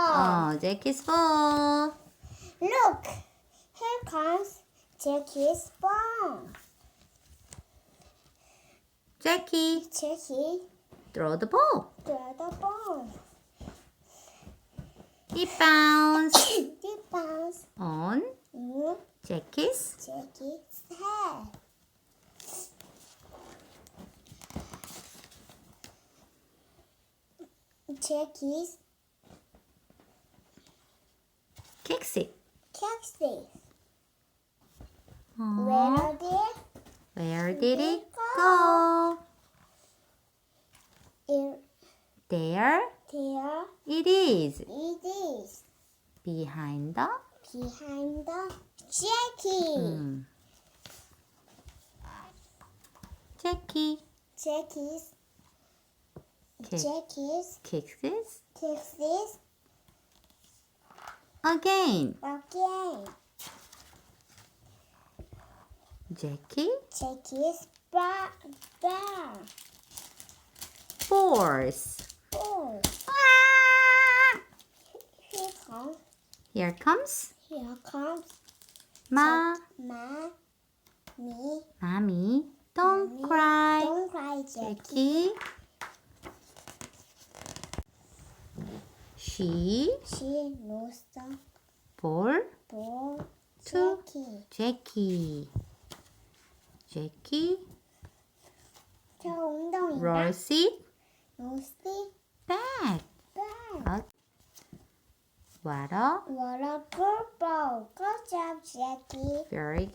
Oh, 어, Jackie's ball. Look, here comes Jackie's ball. Jackie, Jackie, throw the ball. throw the ball. It bounced It bounce on in Jackie's Jackie's head. Jackie's kicks it. taxi. Aw, Where did Where did it go? it There there it is. it is? Behind the Behind the Jackie. 음. Jackie Jackie's Jackie's kicks it taxis again. again. Jackie Jackie's bar bar. force. Oh, Ah! here comes Here comes here comes Ma, ma me. mommy. Don't Mommy, cry. Don't cry, Jackie. Jackie. She She knows the ball ball. to Jackie. Jackie. Jackie 저 엉덩이가 rolls it 노스 back. 백. Out. What a. Good job, Jackie. very